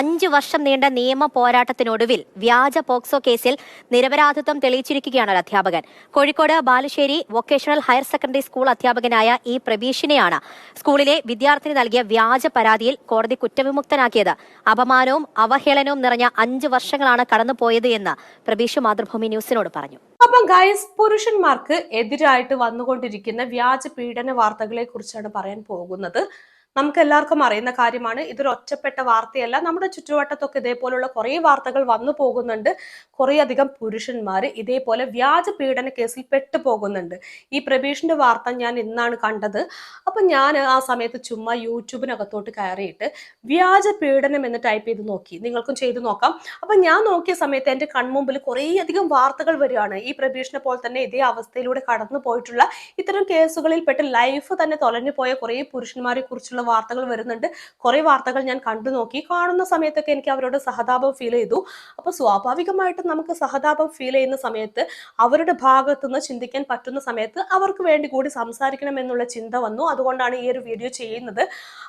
അഞ്ചു വർഷം നീണ്ട നിയമ പോരാട്ടത്തിനൊടുവിൽ വ്യാജ പോക്സോ കേസിൽ നിരപരാധിത്വം തെളിയിച്ചിരിക്കുകയാണ് ഒരു അധ്യാപകൻ. Kozhikode Balussery vocational higher secondary school അധ്യാപകനായ ഇ പ്രബീഷിനെയാണ് സ്കൂളിലെ വിദ്യാർത്ഥിനി നൽകിയ വ്യാജ പരാതിയിൽ കോടതി കുറ്റവിമുക്തനാക്കിയത്. അപമാനവും അവഹേളനവും നിറഞ്ഞ അഞ്ചു വർഷങ്ങളാണ് കടന്നുപോയത് എന്ന് പ്രബീഷ് മാതൃഭൂമി ന്യൂസിനോട് പറഞ്ഞു. അപ്പം ഗൈസ് പുരുഷന്മാർക്ക് എതിരായിട്ട് വന്നുകൊണ്ടിരിക്കുന്ന വ്യാജ പീഡന വാർത്തകളെ കുറിച്ചാണ് പറയാൻ പോകുന്നത്. നമുക്ക് എല്ലാവർക്കും അറിയുന്ന കാര്യമാണ്. ഇതൊരു ഒറ്റപ്പെട്ട വാർത്തയല്ല. നമ്മുടെ ചുറ്റുവട്ടത്തൊക്കെ ഇതേപോലുള്ള കുറേ വാർത്തകൾ വന്നു പോകുന്നുണ്ട്. കുറേ അധികം പുരുഷന്മാർ ഇതേപോലെ വ്യാജ പീഡന കേസിൽ പെട്ടു പോകുന്നുണ്ട് ഈ പ്രബീഷിന്റെ വാർത്ത ഞാൻ ഇന്നാണ് കണ്ടത്. അപ്പൊ ഞാൻ ആ സമയത്ത് ചുമ്മാ യൂട്യൂബിനകത്തോട്ട് കയറിയിട്ട് വ്യാജ പീഡനം എന്ന് ടൈപ്പ് ചെയ്ത് നോക്കി. നിങ്ങൾക്കും ചെയ്തു നോക്കാം. അപ്പൊ ഞാൻ നോക്കിയ സമയത്ത് എന്റെ കൺമുമ്പിൽ കുറേ അധികം വാർത്തകൾ വരികയാണ്. ഈ പ്രബീഷിനെ പോലെ തന്നെ ഇതേ അവസ്ഥയിലൂടെ കടന്നു പോയിട്ടുള്ള ഇത്തരം കേസുകളിൽ പെട്ട് ലൈഫ് തന്നെ തൊലഞ്ഞു പോയ കുറേ പുരുഷന്മാരെ കുറിച്ചുള്ള വാർത്തകൾ വരുന്നുണ്ട്. കുറേ വാർത്തകൾ ഞാൻ കണ്ടു നോക്കി. കാണുന്ന സമയത്തൊക്കെ എനിക്ക് അവരോട് സഹതാപം ഫീൽ ചെയ്തു. അപ്പൊ സ്വാഭാവികമായിട്ടും നമുക്ക് സഹതാപം ഫീൽ ചെയ്യുന്ന സമയത്ത് അവരുടെ ഭാഗത്തു നിന്ന് ചിന്തിക്കാൻ പറ്റുന്ന സമയത്ത് അവർക്ക് വേണ്ടി കൂടി സംസാരിക്കണം എന്നുള്ള ചിന്ത വന്നു. അതുകൊണ്ടാണ് ഈ ഒരു വീഡിയോ ചെയ്യുന്നത്.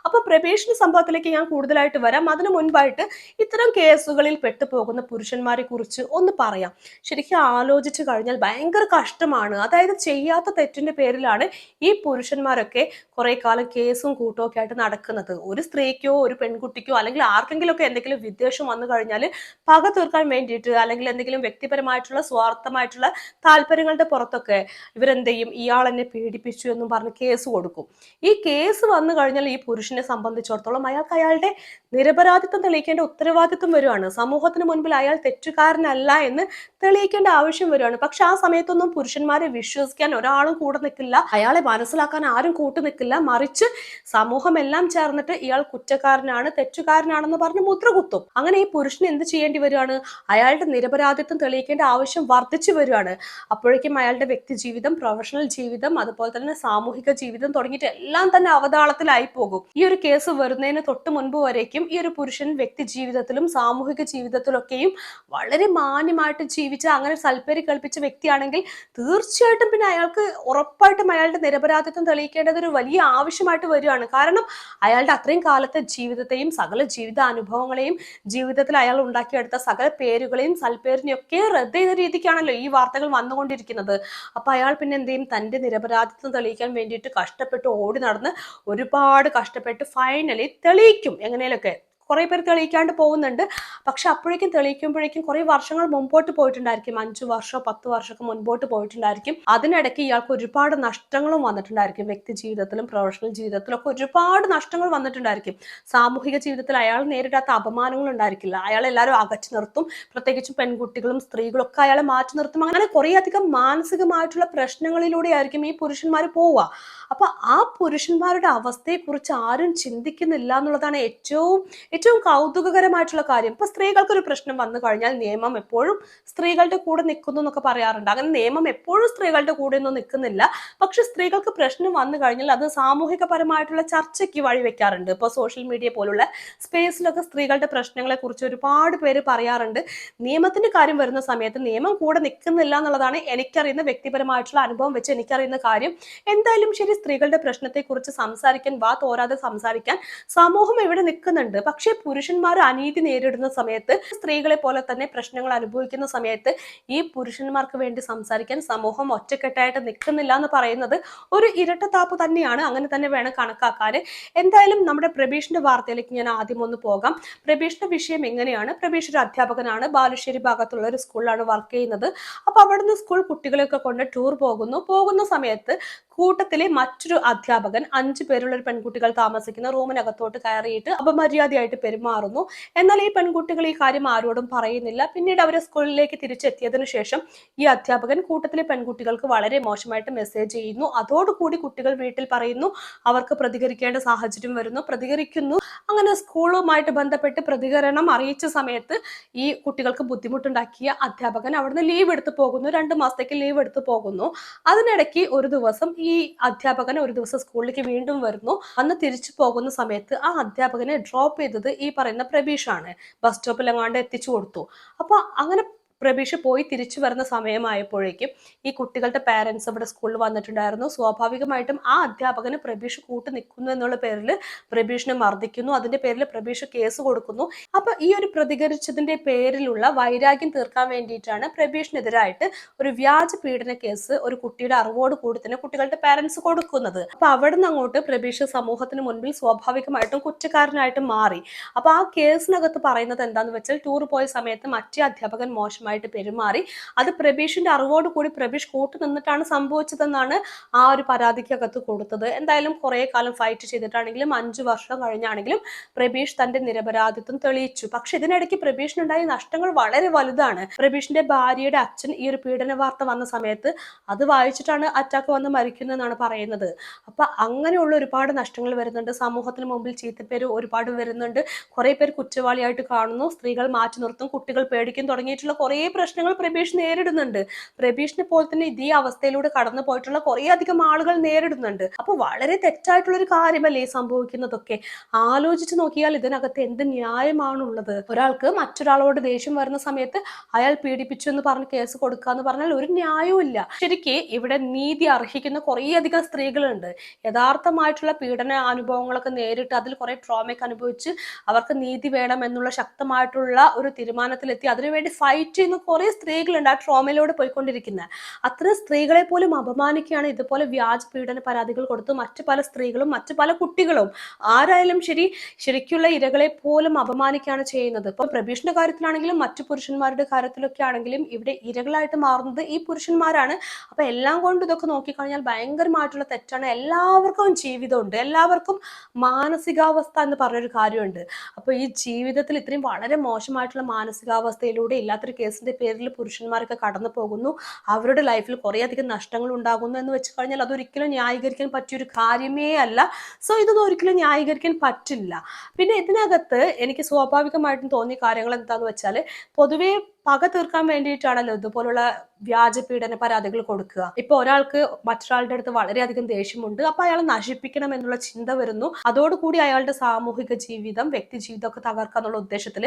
അപ്പൊ പ്രവേശന സംഭവത്തിലേക്ക് ഞാൻ കൂടുതലായിട്ട് വരാം. അതിനു മുൻപായിട്ട് ഇത്തരം കേസുകളിൽ പെട്ടുപോകുന്ന പുരുഷന്മാരെ കുറിച്ച് ഒന്ന് പറയാം. ശരിക്കും ആലോചിച്ച് കഴിഞ്ഞാൽ ഭയങ്കര കഷ്ടമാണ്. അതായത് ചെയ്യാത്ത തെറ്റിന്റെ പേരിലാണ് ഈ പുരുഷന്മാരൊക്കെ കുറെ കാലം കേസും കൂട്ടും ആയിട്ട് നടക്കുന്നത്. ഒരു സ്ത്രീക്കോ ഒരു പെൺകുട്ടിക്കോ അല്ലെങ്കിൽ ആർക്കെങ്കിലും ഒക്കെ എന്തെങ്കിലും വിദ്വേഷം വന്നു കഴിഞ്ഞാൽ പക തീർക്കാൻ വേണ്ടിയിട്ട് അല്ലെങ്കിൽ എന്തെങ്കിലും വ്യക്തിപരമായിട്ടുള്ള സ്വാർത്ഥമായിട്ടുള്ള താല്പര്യങ്ങളുടെ പുറത്തൊക്കെ ഇവരെന്ത് ചെയ്യും ഇയാൾ എന്നെ പീഡിപ്പിച്ചു എന്നും പറഞ്ഞ് കേസ് കൊടുക്കും. ഈ കേസ് വന്നു കഴിഞ്ഞാൽ ഈ പുരുഷനെ സംബന്ധിച്ചിടത്തോളം അയാൾക്ക് അയാളുടെ നിരപരാധിത്വം തെളിയിക്കേണ്ട ഉത്തരവാദിത്വം വരുവാണ്. സമൂഹത്തിന് മുൻപിൽ അയാൾ തെറ്റുകാരനല്ല എന്ന് തെളിയിക്കേണ്ട ആവശ്യം വരുവാണ്. പക്ഷെ ആ സമയത്തൊന്നും പുരുഷന്മാരെ വിശ്വസിക്കാൻ ഒരാളും കൂടെ നിൽക്കില്ല അയാളെ മനസ്സിലാക്കാൻ ആരും കൂട്ടു നിൽക്കില്ല മറിച്ച് സമൂഹം എല്ലാം ചേർന്നിട്ട് ഇയാൾ കുറ്റക്കാരനാണ് തെറ്റുകാരനാണെന്ന് പറഞ്ഞ് മുദ്ര കുത്തും അങ്ങനെ ഈ പുരുഷൻ എന്ത് ചെയ്യേണ്ടി വരികയാണ് അയാളുടെ നിരപരാധിത്വം തെളിയിക്കേണ്ട ആവശ്യം വർദ്ധിച്ചു വരികയാണ് അപ്പോഴേക്കും അയാളുടെ വ്യക്തി ജീവിതം പ്രൊഫഷണൽ ജീവിതം അതുപോലെ തന്നെ സാമൂഹിക ജീവിതം തുടങ്ങിയിട്ട് എല്ലാം തന്നെ അവതാളത്തിലായി പോകും. ഈ ഒരു കേസ് വരുന്നതിന് തൊട്ട് മുൻപ് വരേക്കും ഈ ഒരു പുരുഷൻ വ്യക്തി ജീവിതത്തിലും സാമൂഹിക ജീവിതത്തിലൊക്കെയും വളരെ മാന്യമായിട്ട് ജീവിച്ച അങ്ങനെ സൽപ്പേരി കൽപ്പിച്ച വ്യക്തിയാണെങ്കിൽ തീർച്ചയായിട്ടും പിന്നെ അയാൾക്ക് ഉറപ്പായിട്ടും അയാളുടെ നിരപരാധിത്വം തെളിയിക്കേണ്ടത് ഒരു വലിയ ആവശ്യമായിട്ട് വരികയാണ് കാരണം അയാളുടെ അത്രയും കാലത്തെ ജീവിതത്തെയും സകല ജീവിത അനുഭവങ്ങളെയും ജീവിതത്തിൽ അയാൾ ഉണ്ടാക്കിയെടുത്ത സകല പേരുകളെയും സൽപ്പേരിനെയും ഒക്കെ റദ്ദ് ചെയ്ത രീതിക്കാണല്ലോ ഈ വാർത്തകൾ വന്നുകൊണ്ടിരിക്കുന്നത്. അപ്പൊ അയാൾ പിന്നെ എന്ത് ചെയ്യും? തന്റെ നിരപരാധിത്വം തെളിയിക്കാൻ വേണ്ടിയിട്ട് കഷ്ടപ്പെട്ട് ഓടി നടന്ന് ഒരുപാട് കഷ്ടപ്പെട്ട് ഫൈനലി തെളിയിക്കും എങ്ങനെയൊക്കെ കുറെ പേര് തെളിയിക്കാണ്ട് പോകുന്നുണ്ട്. പക്ഷെ അപ്പോഴേക്കും തെളിയിക്കുമ്പോഴേക്കും കുറേ വർഷങ്ങൾ മുമ്പോട്ട് പോയിട്ടുണ്ടായിരിക്കും. അഞ്ചു വർഷമോ പത്ത് വർഷമൊക്കെ മുൻപോട്ട് പോയിട്ടുണ്ടായിരിക്കും. അതിനിടയ്ക്ക് ഇയാൾക്ക് ഒരുപാട് നഷ്ടങ്ങളും വന്നിട്ടുണ്ടായിരിക്കും. വ്യക്തി ജീവിതത്തിലും പ്രൊഫഷണൽ ജീവിതത്തിലും ഒക്കെ ഒരുപാട് നഷ്ടങ്ങൾ വന്നിട്ടുണ്ടായിരിക്കും. സാമൂഹിക ജീവിതത്തിൽ അയാൾ നേരിടാത്ത അപമാനങ്ങൾ ഉണ്ടായിരിക്കില്ല. അയാൾ എല്ലാവരും അകച്ചു നിർത്തും. പ്രത്യേകിച്ചും പെൺകുട്ടികളും സ്ത്രീകളും ഒക്കെ അയാളെ മാറ്റി നിർത്തും. അങ്ങനെ കുറേ അധികം മാനസികമായിട്ടുള്ള പ്രശ്നങ്ങളിലൂടെ ആയിരിക്കും ഈ പുരുഷന്മാർ പോവുക. അപ്പൊ ആ പുരുഷന്മാരുടെ അവസ്ഥയെക്കുറിച്ച് ആരും ചിന്തിക്കുന്നില്ല എന്നുള്ളതാണ് ഏറ്റവും ഏറ്റവും കൗതുകകരമായിട്ടുള്ള കാര്യം ഇപ്പൊ സ്ത്രീകൾക്ക് ഒരു പ്രശ്നം വന്നു കഴിഞ്ഞാൽ നിയമം എപ്പോഴും സ്ത്രീകളുടെ കൂടെ നിൽക്കുന്നു എന്നൊക്കെ പറയാറുണ്ട്. അങ്ങനെ നിയമം എപ്പോഴും സ്ത്രീകളുടെ കൂടെ ഒന്നും നിൽക്കുന്നില്ല പക്ഷെ സ്ത്രീകൾക്ക് പ്രശ്നം വന്നു കഴിഞ്ഞാൽ അത് സാമൂഹികപരമായിട്ടുള്ള ചർച്ചയ്ക്ക് വഴിവെക്കാറുണ്ട് ഇപ്പോൾ സോഷ്യൽ മീഡിയ പോലുള്ള സ്പേസിലൊക്കെ സ്ത്രീകളുടെ പ്രശ്നങ്ങളെ കുറിച്ച് ഒരുപാട് പേര് പറയാറുണ്ട്. നിയമത്തിന്റെ കാര്യം വരുന്ന സമയത്ത് നിയമം കൂടെ നിൽക്കുന്നില്ല എന്നുള്ളതാണ് എനിക്കറിയുന്ന വ്യക്തിപരമായിട്ടുള്ള അനുഭവം വെച്ച് എനിക്കറിയുന്ന കാര്യം. എന്തായാലും ശരി സ്ത്രീകളുടെ പ്രശ്നത്തെക്കുറിച്ച് സംസാരിക്കാൻ വാ തോരാതെ സംസാരിക്കാൻ സമൂഹം എവിടെ നിൽക്കുന്നുണ്ട് പക്ഷേ പുരുഷന്മാർ അനീതി നേരിടുന്ന സമയത്ത് സ്ത്രീകളെ പോലെ തന്നെ പ്രശ്നങ്ങൾ അനുഭവിക്കുന്ന സമയത്ത് ഈ പുരുഷന്മാർക്ക് വേണ്ടി സംസാരിക്കാൻ സമൂഹം ഒറ്റക്കെട്ടായിട്ട് നിൽക്കുന്നില്ല എന്ന് പറയുന്നത് ഒരു ഇരട്ടത്താപ്പ് തന്നെയാണ്. അങ്ങനെ തന്നെ വേണം കണക്കാക്കാൻ എന്തായാലും നമ്മുടെ പ്രബീഷിന്റെ വാർത്തയിലേക്ക് ഞാൻ ആദ്യം ഒന്ന് പോകാം. പ്രബീഷിന്റെ വിഷയം എങ്ങനെയാണ്? പ്രബീഷ് ഒരു അധ്യാപകനാണ്. ബാലുശ്ശേരി ഭാഗത്തുള്ള ഒരു സ്കൂളിലാണ് വർക്ക് ചെയ്യുന്നത്. അപ്പൊ അവിടുന്ന് സ്കൂൾ കുട്ടികളെയൊക്കെ കൊണ്ട് ടൂർ പോകുന്നു. പോകുന്ന സമയത്ത് കൂട്ടത്തിലെ മറ്റൊരു അധ്യാപകൻ അഞ്ചു പേരുള്ള ഒരു പെൺകുട്ടികൾ താമസിക്കുന്ന റൂമിനകത്തോട്ട് കയറിയിട്ട് അപമര്യാദയായിട്ട് പെരുമാറുന്നു. എന്നാൽ ഈ പെൺകുട്ടികൾ ഈ കാര്യം ആരോടും പറയുന്നില്ല. പിന്നീട് അവരെ സ്കൂളിലേക്ക് തിരിച്ചെത്തിയതിനു ശേഷം ഈ അധ്യാപകൻ കൂട്ടത്തിലെ പെൺകുട്ടികൾക്ക് വളരെ മോശമായിട്ട് മെസ്സേജ് ചെയ്യുന്നു. അതോടുകൂടി കുട്ടികൾ വീട്ടിൽ പറയുന്നു. അവർക്ക് പ്രതികരിക്കേണ്ട സാഹചര്യം വരുന്നു. പ്രതികരിക്കുന്നു. അങ്ങനെ സ്കൂളുമായിട്ട് ബന്ധപ്പെട്ട് പ്രതികരണം അറിയിച്ച സമയത്ത് ഈ കുട്ടികൾക്ക് ബുദ്ധിമുട്ടുണ്ടാക്കിയ അധ്യാപകൻ അവിടുന്ന് ലീവ് എടുത്ത് പോകുന്നു. രണ്ട് മാസത്തേക്ക് ലീവ് എടുത്ത് പോകുന്നു. അതിനിടയ്ക്ക് ഒരു ദിവസം ഈ അധ്യാപകൻ ഒരു ദിവസം സ്കൂളിലേക്ക് വീണ്ടും വരുന്നു. അന്ന് തിരിച്ചു പോകുന്ന സമയത്ത് ആ അധ്യാപകനെ ഡ്രോപ്പ് ചെയ്തത് ഈ പറയുന്ന പ്രബീഷാണ്. ബസ് സ്റ്റോപ്പിൽ എങ്ങാണ്ട് എത്തിച്ചു കൊടുത്തു. അപ്പൊ അങ്ങനെ പ്രബീഷ് പോയി തിരിച്ചു വരുന്ന സമയമായപ്പോഴേക്കും ഈ കുട്ടികളുടെ പാരന്റ്സ് ഇവിടെ സ്കൂളിൽ വന്നിട്ടുണ്ടായിരുന്നു. സ്വാഭാവികമായിട്ടും ആ അധ്യാപകന് പ്രബീഷ് കൂട്ടു നിൽക്കുന്നു എന്നുള്ള പേരിൽ പ്രബീഷിനെ മർദ്ദിക്കുന്നു. അതിന്റെ പേരിൽ പ്രബീഷ് കേസ് കൊടുക്കുന്നു. അപ്പൊ ഈ ഒരു പ്രതികരിച്ചതിന്റെ പേരിലുള്ള വൈരാഗ്യം തീർക്കാൻ വേണ്ടിയിട്ടാണ് പ്രബീഷിനെതിരായിട്ട് ഒരു വ്യാജ പീഡന കേസ് ഒരു കുട്ടിയുടെ അറിവോട് കൂടി തന്നെ കുട്ടികളുടെ പാരന്റ്സ് കൊടുക്കുന്നത്. അപ്പൊ അവിടെ നിന്ന് അങ്ങോട്ട് പ്രബീഷ് സമൂഹത്തിന് മുൻപിൽ സ്വാഭാവികമായിട്ടും കുറ്റക്കാരനായിട്ട് മാറി. അപ്പൊ ആ കേസിനകത്ത് പറയുന്നത് എന്താന്ന് വെച്ചാൽ ടൂർ പോയ സമയത്ത് മറ്റേ അധ്യാപകൻ മോശമായിട്ട് പെരുമാറി. അത് പ്രബീഷിന്റെ അറിവോട് കൂടി പ്രബീഷ് കൂട്ടു നിന്നിട്ടാണ് സംഭവിച്ചതെന്നാണ് ആ ഒരു പരാതിക്കകത്ത് കൊടുത്തത്. എന്തായാലും കുറെ കാലം ഫൈറ്റ് ചെയ്തിട്ടാണെങ്കിലും അഞ്ചു വർഷം കഴിഞ്ഞാണെങ്കിലും പ്രബീഷ് തന്റെ നിരപരാധിത്വം തെളിയിച്ചു. പക്ഷെ ഇതിനിടയ്ക്ക് പ്രബീഷിനുണ്ടായ നഷ്ടങ്ങൾ വളരെ വലുതാണ്. പ്രബീഷിന്റെ ഭാര്യയുടെ അച്ഛൻ ഈ ഒരു പീഡന വാർത്ത വന്ന സമയത്ത് അത് വായിച്ചിട്ടാണ് അറ്റാക്ക് വന്ന് മരിക്കുന്നതെന്നാണ് പറയുന്നത്. അപ്പൊ അങ്ങനെയുള്ള ഒരുപാട് നഷ്ടങ്ങൾ വരുന്നുണ്ട്. സമൂഹത്തിന് മുമ്പിൽ ചീത്തപ്പേര് ഒരുപാട് വരുന്നുണ്ട്. കുറെ പേർ കുറ്റവാളിയായിട്ട് കാണുന്നു. സ്ത്രീകൾ മാറ്റി നിർത്തും. കുട്ടികൾ പേടിക്കും തുടങ്ങിയിട്ടുള്ള കുറെ പ്രശ്നങ്ങൾ പ്രബീഷ് നേരിടുന്നുണ്ട്. പ്രബീഷിനെ പോലെ തന്നെ ഇതേ അവസ്ഥയിലൂടെ കടന്നു പോയിട്ടുള്ള കുറെ അധികം ആളുകൾ നേരിടുന്നുണ്ട്. അപ്പൊ വളരെ തെറ്റായിട്ടുള്ള ഒരു കാര്യമല്ലേ സംഭവിക്കുന്നതൊക്കെ? ആലോചിച്ച് നോക്കിയാൽ ഇതിനകത്ത് എന്ത് ന്യായമാണുള്ളത്? ഒരാൾക്ക് മറ്റൊരാളോട് ദേഷ്യം വരുന്ന സമയത്ത് അയാൾ പീഡിപ്പിച്ചു എന്ന് പറഞ്ഞ് കേസ് കൊടുക്കുക എന്ന് പറഞ്ഞാൽ ഒരു ന്യായവും ഇല്ല. ശരിക്ക് ഇവിടെ നീതി അർഹിക്കുന്ന കുറേ അധികം സ്ത്രീകളുണ്ട്. യഥാർത്ഥമായിട്ടുള്ള പീഡന അനുഭവങ്ങളൊക്കെ നേരിട്ട് അതിൽ കുറെ ട്രോമയൊക്കെ അനുഭവിച്ച് അവർക്ക് നീതി വേണം എന്നുള്ള ശക്തമായിട്ടുള്ള ഒരു തീരുമാനത്തിലെത്തി. അതിനുവേണ്ടി ഫൈറ്റ് ചെയ്യുന്ന കുറെ സ്ത്രീകളുണ്ട് ആ ട്രോമയിലൂടെ പോയിക്കൊണ്ടിരിക്കുന്നത് അത്തരം സ്ത്രീകളെ പോലും അപമാനിക്കുകയാണ് ഇതുപോലെ വ്യാജ പീഡന പരാതികൾ കൊടുത്ത് മറ്റു പല സ്ത്രീകളും മറ്റു പല കുട്ടികളും ആരായാലും ശരി ശരിക്കുള്ള ഇരകളെ പോലും അപമാനിക്കുകയാണ് ചെയ്യുന്നത്. ഇപ്പൊ പ്രഭീഷിന്റെ കാര്യത്തിലാണെങ്കിലും മറ്റു പുരുഷന്മാരുടെ കാര്യത്തിലൊക്കെ ആണെങ്കിലും ഇവിടെ ഇരകളായിട്ട് മാറുന്നത് ഈ പുരുഷന്മാരാണ്. അപ്പൊ എല്ലാം കൊണ്ട് ഇതൊക്കെ നോക്കിക്കഴിഞ്ഞാൽ ഭയങ്കരമായിട്ടുള്ള തെറ്റാണ്. എല്ലാവർക്കും ജീവിതമുണ്ട്. എല്ലാവർക്കും മാനസികാവസ്ഥ എന്ന് പറഞ്ഞൊരു കാര്യമുണ്ട്. അപ്പൊ ഈ ജീവിതത്തിൽ ഇത്രയും വളരെ മോശമായിട്ടുള്ള മാനസികാവസ്ഥയിലൂടെ ഇല്ലാത്തൊരു കേസിന്റെ പേരിൽ പുരുഷന്മാരൊക്കെ കടന്നു പോകുന്നു. അവരുടെ ലൈഫിൽ കുറേയധികം നഷ്ടങ്ങൾ ഉണ്ടാകുന്നു എന്ന് വെച്ച് കഴിഞ്ഞാൽ അതൊരിക്കലും ന്യായീകരിക്കാൻ പറ്റിയൊരു കാര്യമേ അല്ല. സോ ഇതൊന്നും ഒരിക്കലും ന്യായീകരിക്കാൻ പറ്റില്ല. പിന്നെ ഇതിനകത്ത് എനിക്ക് സ്വാഭാവികമായിട്ടും തോന്നിയ കാര്യങ്ങൾ എന്താന്ന് വെച്ചാൽ പൊതുവേ പക തീർക്കാൻ വേണ്ടിയിട്ടാണല്ലോ ഇതുപോലുള്ള വ്യാജ പീഡന പരാതികൾ കൊടുക്കുക. ഇപ്പൊ ഒരാൾക്ക് മറ്റൊരാളുടെ അടുത്ത് വളരെയധികം ദേഷ്യമുണ്ട്. അപ്പൊ അയാളെ നശിപ്പിക്കണം എന്നുള്ള ചിന്ത വരുന്നു. അതോടുകൂടി അയാളുടെ സാമൂഹിക ജീവിതം വ്യക്തി ജീവിതം ഒക്കെ തകർക്കാന്നുള്ള ഉദ്ദേശത്തിൽ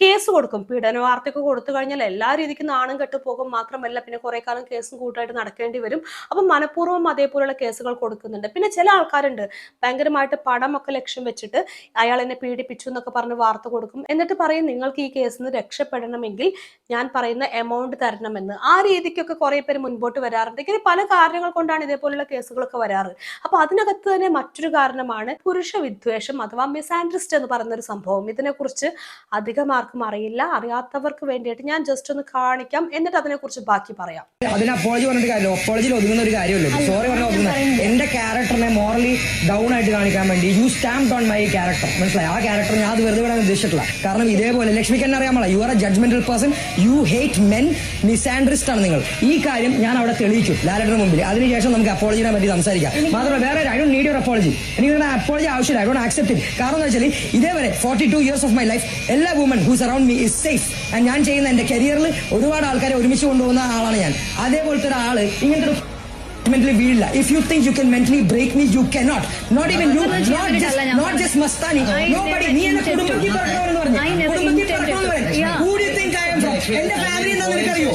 കേസ് കൊടുക്കും. പീഡന വാർത്തയൊക്കെ കൊടുത്തു കഴിഞ്ഞാൽ എല്ലാ രീതിക്കും നാണം കെട്ടു പോകും മാത്രമല്ല പിന്നെ കുറെ കാലം കേസും കൂട്ടായിട്ട് നടക്കേണ്ടി വരും. അപ്പം മനഃപൂർവം അതേപോലെയുള്ള കേസുകൾ കൊടുക്കുന്നുണ്ട്. പിന്നെ ചില ആൾക്കാരുണ്ട്. ഭയങ്കരമായിട്ട് പണമൊക്കെ ലക്ഷ്യം വെച്ചിട്ട് അയാൾ എന്നെ പീഡിപ്പിച്ചു എന്നൊക്കെ പറഞ്ഞ് വാർത്ത കൊടുക്കും. എന്നിട്ട് പറയും നിങ്ങൾക്ക് ഈ കേസിൽ നിന്ന് രക്ഷപ്പെടണമെങ്കിൽ ഞാൻ പറയുന്ന എമൗണ്ട് തരണമെന്ന്. ആ രീതിക്കൊക്കെ കുറെ പേര് മുൻപോട്ട് വരാറുണ്ട്. ഇങ്ങനെ പല കാരണങ്ങൾ കൊണ്ടാണ് ഇതേപോലുള്ള കേസുകളൊക്കെ വരാറ്. അപ്പൊ അതിനകത്ത് തന്നെ മറ്റൊരു കാരണമാണ് പുരുഷ വിദ്വേഷം അഥവാ മിസാൻഡ്രിസ്റ്റ് എന്ന് പറയുന്ന ഒരു സംഭവം. ഇതിനെക്കുറിച്ച് അധികം ആർക്കും അറിയില്ല. അറിയാത്തവർക്ക് വേണ്ടിയിട്ട് ഞാൻ ജസ്റ്റ് ഒന്ന് കാണിക്കാം. എന്നിട്ട് അതിനെക്കുറിച്ച് ബാക്കി പറയാം. അതിന് അപ്പോളജി പറഞ്ഞിട്ട് കാര്യമില്ല. അപ്പോളജിയിൽ ഒതുങ്ങുന്ന ഒരു കാര്യമല്ലോ സോറി പറഞ്ഞ എന്റെ ക്യാരക്ടറിനെ മോറലി ഡൗൺ ആയിട്ട് കാണിക്കാൻ വേണ്ടി you stamp on my character മനസ്സിലായി? ആ ക്യാരക്ടർ ഞാൻ അത് വെറുതെ വിടാൻ ഉദ്ദേശിച്ചിട്ടില്ല. കാരണം ഇതേപോലെ ലക്ഷ്മിക്ക് എന്നെ അറിയാമല്ലോ you are a judgmental person you hate men misandrist ആണ് നിങ്ങൾ ഈ കാര്യം ഞാൻ അവിടെ തെളിയിച്ചു ലാലറ്റിന് മുമ്പിൽ. അതിനുശേഷം നമുക്ക് അപ്പോളജിനെ പറ്റി സംസാരിക്കാം. മാത്രമല്ല വേറെ I don't need your apology എനിക്ക് നിങ്ങളുടെ അപ്പോളജി ആവശ്യമില്ല. ഐ ഡോണ്ട് ആക്സെപ്റ്റ് ഇറ്റ് കാരണം എന്ന് വെച്ചാൽ ഇതേവരെ forty two years of my life എല്ലാ woman who's around me is safe and ഞാൻ ചെയ്യുന്ന എന്റെ കരിയറിൽ ഒരുപാട് ആൾക്കാരെ ഒരുമിച്ച് കൊണ്ടുപോകുന്ന ആളാണ് ഞാൻ. അതേപോലത്തെ ഒരാൾ ഇങ്ങനത്തെ ഒരു mentally വീഴില്ല. If you think you can mentally break me you not not not even you not just not just Mastani. Nobody നീ എന്നെ കുടുംബത്തിൽ പറഞ്ഞു. കുടുംബത്തിൽ yeah. പറഞ്ഞു who do think I am from എന്റെ ഫാമിലി എന്താ നിനക്കറിയോ?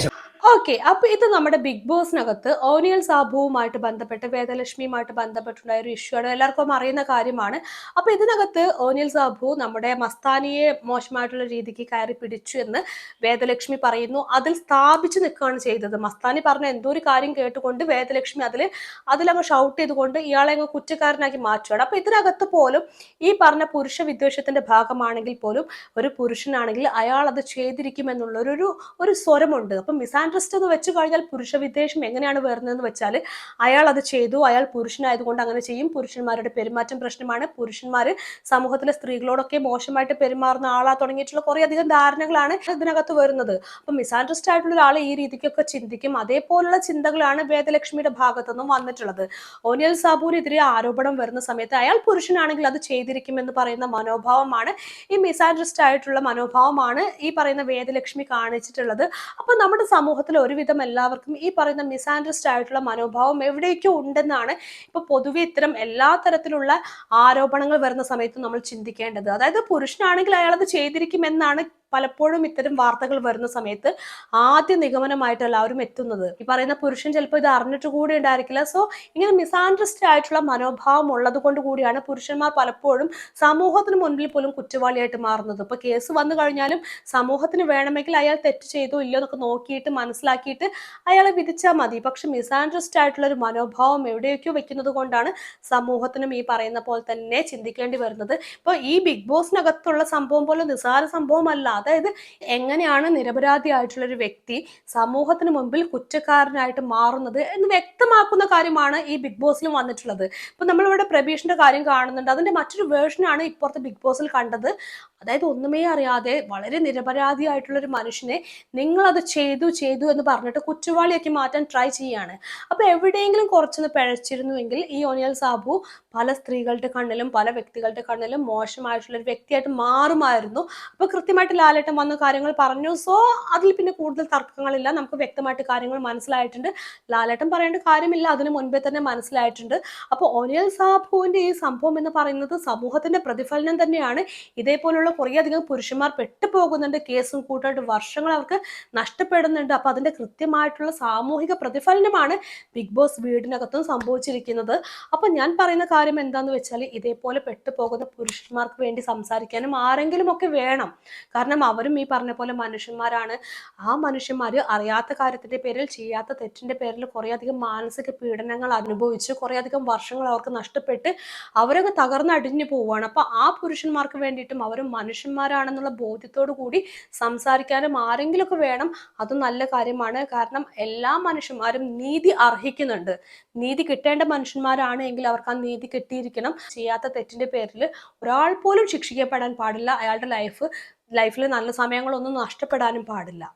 ഓക്കെ അപ്പൊ ഇത് നമ്മുടെ ബിഗ് ബോസിനകത്ത് ഓനിയൽ സാബുവുമായിട്ട് ബന്ധപ്പെട്ട് വേദലക്ഷ്മിയുമായിട്ട് ബന്ധപ്പെട്ടുണ്ടായ ഒരു ഇഷ്യൂ ആണ്. എല്ലാവർക്കും അറിയുന്ന കാര്യമാണ്. അപ്പൊ ഇതിനകത്ത് ഓനിയൽ സാബു നമ്മുടെ മസ്താനിയെ മോശമായിട്ടുള്ള രീതിക്ക് കയറി പിടിച്ചു എന്ന് വേദലക്ഷ്മി പറയുന്നു. അതിൽ സ്ഥാപിച്ചു നിൽക്കുകയാണ് ചെയ്തത്. മസ്താനി പറഞ്ഞ എന്തോ ഒരു കാര്യം കേട്ടുകൊണ്ട് വേദലക്ഷ്മി അതിൽ അതിലങ്ങ് ഷൗട്ട് ചെയ്തുകൊണ്ട് ഇയാളെ അങ്ങ് കുറ്റക്കാരനാക്കി മാറ്റുകയാണ് അപ്പൊ ഇതിനകത്ത് പോലും ഈ പറഞ്ഞ പുരുഷ വിദ്വേഷത്തിന്റെ ഭാഗമാണെങ്കിൽ പോലും ഒരു പുരുഷനാണെങ്കിൽ അയാൾ അത് ചെയ്തിരിക്കും എന്നുള്ള ഒരു ഒരു സ്വരമുണ്ട്. അപ്പൊ മിസാൻഡ്രസ്റ്റ് എന്ന് വെച്ച് കഴിഞ്ഞാൽ പുരുഷ വിദ്വേഷം എങ്ങനെയാണ് വരുന്നതെന്ന് വെച്ചാൽ അയാൾ അത് ചെയ്തു അയാൾ പുരുഷനായതുകൊണ്ട് അങ്ങനെ ചെയ്യും. പുരുഷന്മാരുടെ പെരുമാറ്റം പ്രശ്നമാണ്. പുരുഷന്മാർ സമൂഹത്തിലെ സ്ത്രീകളോടൊക്കെ മോശമായിട്ട് പെരുമാറുന്ന ആളാ തുടങ്ങിയിട്ടുള്ള കുറേ അധികം ധാരണകളാണ് ഇതിനകത്ത് വരുന്നത്. അപ്പൊ മിസാൻഡ്രസ്റ്റ് ആയിട്ടുള്ള ഒരാൾ ഈ രീതിക്കൊക്കെ ചിന്തിക്കും. അതേപോലുള്ള ചിന്തകളാണ് വേദലക്ഷ്മിയുടെ ഭാഗത്തുനിന്നും വന്നിട്ടുള്ളത്. ഓനിയൽ സാബുവിനെതിരെ ആരോപണം വരുന്ന സമയത്ത് അയാൾ പുരുഷനാണെങ്കിൽ അത് ചെയ്തിരിക്കും എന്ന് പറയുന്ന മനോഭാവമാണ് ഈ മിസാൻഡ്രസ്റ്റ് ആയിട്ടുള്ള മനോഭാവമാണ് ഈ പറയുന്ന വേദലക്ഷ്മി കാണിച്ചിട്ടുള്ളത്. അപ്പൊ നമ്മുടെ സമൂഹത്തിൽ ഒരുവിധം എല്ലാവർക്കും ഈ പറയുന്ന മിസാൻഡ്രസ്റ്റ് ആയിട്ടുള്ള മനോഭാവം എവിടെയൊക്കെ ഉണ്ടെന്നാണ് ഇപ്പൊ പൊതുവെ ഇത്തരം എല്ലാ തരത്തിലുള്ള ആരോപണങ്ങൾ വരുന്ന സമയത്ത് നമ്മൾ ചിന്തിക്കേണ്ടത്. അതായത് പുരുഷനാണെങ്കിൽ അയാൾ അത് ചെയ്തിരിക്കും എന്നാണ് പലപ്പോഴും ഇത്തരം വാർത്തകൾ വരുന്ന സമയത്ത് ആദ്യ നിഗമനമായിട്ട് എല്ലാവരും എത്തുന്നത്. ഈ പറയുന്ന പുരുഷൻ ചിലപ്പോൾ ഇത് അറിഞ്ഞിട്ട് കൂടി ഉണ്ടായിരിക്കില്ല. സോ ഇങ്ങനെ മിസാൻഡ്രസ്റ്റ് ആയിട്ടുള്ള മനോഭാവം ഉള്ളത് കൊണ്ട് കൂടിയാണ് പുരുഷന്മാർ പലപ്പോഴും സമൂഹത്തിന് മുൻപിൽ പോലും കുറ്റവാളിയായിട്ട് മാറുന്നത്. ഇപ്പൊ കേസ് വന്നു കഴിഞ്ഞാലും സമൂഹത്തിന് വേണമെങ്കിൽ അയാൾ തെറ്റ് ചെയ്തോ ഇല്ലയോ എന്നൊക്കെ നോക്കിയിട്ട് മനസ്സിലാക്കിയിട്ട് അയാളെ വിധിച്ചാൽ മതി. പക്ഷെ മിസാൻഡ്രസ്റ്റ് ആയിട്ടുള്ള ഒരു മനോഭാവം എവിടെയൊക്കെയോ വെക്കുന്നത് കൊണ്ടാണ് സമൂഹത്തിനും ഈ പറയുന്ന പോലെ തന്നെ ചിന്തിക്കേണ്ടി വരുന്നത്. ഇപ്പോൾ ഈ ബിഗ് ബോസിനകത്തുള്ള സംഭവം പോലെ നിസ്സാര സംഭവമല്ല. അതായത് എങ്ങനെയാണ് നിരപരാധിയായിട്ടുള്ള ഒരു വ്യക്തി സമൂഹത്തിന് മുമ്പിൽ കുറ്റക്കാരനായിട്ട് മാറുന്നത് എന്ന് വ്യക്തമാക്കുന്ന കാര്യമാണ് ഈ ബിഗ് ബോസിലും വന്നിട്ടുള്ളത്. ഇപ്പൊ നമ്മളിവിടെ പ്രബീഷിന്റെ കാര്യം കാണുന്നുണ്ട്. അതിന്റെ മറ്റൊരു വേർഷനാണ് ഇപ്പുറത്തെ ബിഗ് ബോസിൽ കണ്ടത്. അതായത് ഒന്നുമേ അറിയാതെ വളരെ നിരപരാധിയായിട്ടുള്ള ഒരു മനുഷ്യനെ നിങ്ങളത് ചെയ്തു ചെയ്തു ചെയ്തു എന്ന് പറഞ്ഞിട്ട് കുറ്റവാളിയാക്കി മാറ്റാൻ ട്രൈ ചെയ്യാണ് അപ്പൊ എവിടെയെങ്കിലും കുറച്ചൊന്ന് പിഴച്ചിരുന്നുവെങ്കിൽ ഈ ഒനിയൽ സാബു പല സ്ത്രീകളുടെ കണ്ണിലും പല വ്യക്തികളുടെ കണ്ണിലും മോശമായിട്ടുള്ള ഒരു വ്യക്തിയായിട്ട് മാറുമായിരുന്നു. അപ്പൊ കൃത്യമായിട്ട് ലാലേട്ടൻ വന്ന കാര്യങ്ങൾ പറഞ്ഞു. സോ അതിൽ പിന്നെ കൂടുതൽ തർക്കങ്ങളില്ല. നമുക്ക് വ്യക്തമായിട്ട് കാര്യങ്ങൾ മനസ്സിലായിട്ടുണ്ട്. ലാലേട്ടൻ പറയേണ്ട കാര്യമില്ല. അതിന് മുൻപേ തന്നെ മനസ്സിലായിട്ടുണ്ട്. അപ്പോൾ ഒനിയൽ സാബുവിന്റെ ഈ സംഭവം എന്ന് പറയുന്നത് സമൂഹത്തിന്റെ പ്രതിഫലനം തന്നെയാണ്. ഇതേപോലുള്ള കുറേ അധികം പുരുഷന്മാർ പെട്ടുപോകുന്നുണ്ട്. കേസും കൂട്ടായിട്ട് വർഷങ്ങൾ അവർക്ക് നഷ്ടപ്പെടുന്നുണ്ട്. അപ്പൊ അതിന്റെ കൃത്യമായിട്ടുള്ള സാമൂഹിക പ്രതിഫലനമാണ് ബിഗ് ബോസ് വീടിനകത്തും സംഭവിച്ചിരിക്കുന്നത്. അപ്പൊ ഞാൻ പറയുന്ന കാര്യം എന്താന്ന് വെച്ചാൽ ഇതേപോലെ പെട്ടുപോകുന്ന പുരുഷന്മാർക്ക് വേണ്ടി സംസാരിക്കാനും ആരെങ്കിലും ഒക്കെ വേണം. കാരണം അവരും ഈ പറഞ്ഞ പോലെ മനുഷ്യന്മാരാണ്. ആ മനുഷ്യന്മാർ അറിയാത്ത കാര്യത്തിന്റെ പേരിൽ ചെയ്യാത്ത തെറ്റിന്റെ പേരിൽ കുറേയധികം മാനസിക പീഡനങ്ങൾ അനുഭവിച്ച് കുറേയധികം വർഷങ്ങൾ അവർക്ക് നഷ്ടപ്പെട്ട് അവരൊക്കെ തകർന്നടിഞ്ഞു പോവുകയാണ്. അപ്പൊ ആ പുരുഷന്മാർക്ക് വേണ്ടിയിട്ടും അവരും മനുഷ്യന്മാരാണെന്നുള്ള ബോധ്യത്തോടു കൂടി സംസാരിക്കാനും ആരെങ്കിലുമൊക്കെ വേണം. അതും നല്ല കാര്യമാണ്. കാരണം എല്ലാ മനുഷ്യന്മാരും നീതി അർഹിക്കുന്നുണ്ട്. നീതി കിട്ടേണ്ട മനുഷ്യന്മാരാണ് എങ്കിൽ അവർക്ക് ആ നീതി കിട്ടിയിരിക്കണം. ചെയ്യാത്ത തെറ്റിന്റെ പേരിൽ ഒരാൾ പോലും ശിക്ഷിക്കപ്പെടാൻ പാടില്ല. അയാളുടെ ലൈഫ് ലൈഫിൽ നല്ല സമയങ്ങളൊന്നും നഷ്ടപ്പെടാനും പാടില്ല.